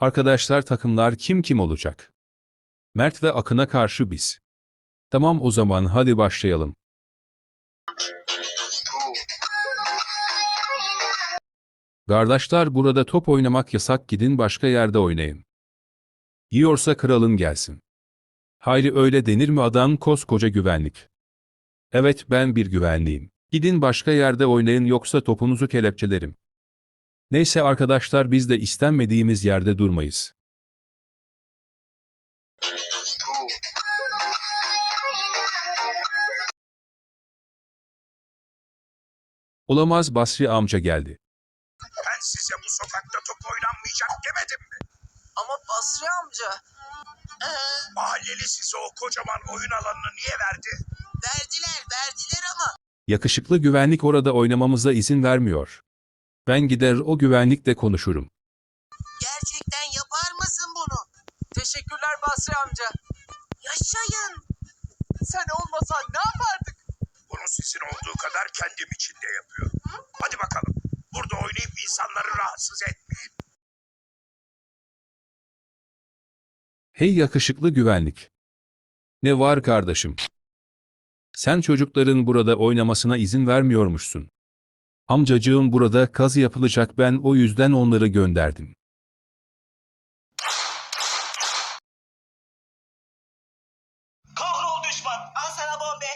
Arkadaşlar takımlar kim kim olacak? Mert ve Akın'a karşı biz. Tamam o zaman hadi başlayalım. Kardeşler burada top oynamak yasak gidin başka yerde oynayın. Yiyorsa kralın gelsin. Hayri öyle denir mi adam koskoca güvenlik. Evet ben bir güvenliyim. Gidin başka yerde oynayın yoksa topunuzu kelepçelerim. Neyse arkadaşlar biz de istenmediğimiz yerde durmayız. Olamaz Basri amca geldi. Ben size bu sokakta top oynanmayacak demedim mi? Ama Basri amca. Ee, Mahalleli size o kocaman oyun alanını niye verdi? verdiler verdiler ama. Yakışıklı güvenlik orada oynamamıza izin vermiyor. Ben gider o güvenlikle konuşurum. Gerçekten yapar mısın bunu? Teşekkürler Basri amca. Yaşayın. Sen olmasan ne yapardık? Bunu sizin olduğu kadar kendim için de yapıyorum. Hadi bakalım. Burada oynayıp insanları rahatsız etmeyin. Hey yakışıklı güvenlik. Ne var kardeşim? Sen çocukların burada oynamasına izin vermiyormuşsun. Amcacığım burada kazı yapılacak ben o yüzden onları gönderdim. Kahrol düşman, al sana bombe.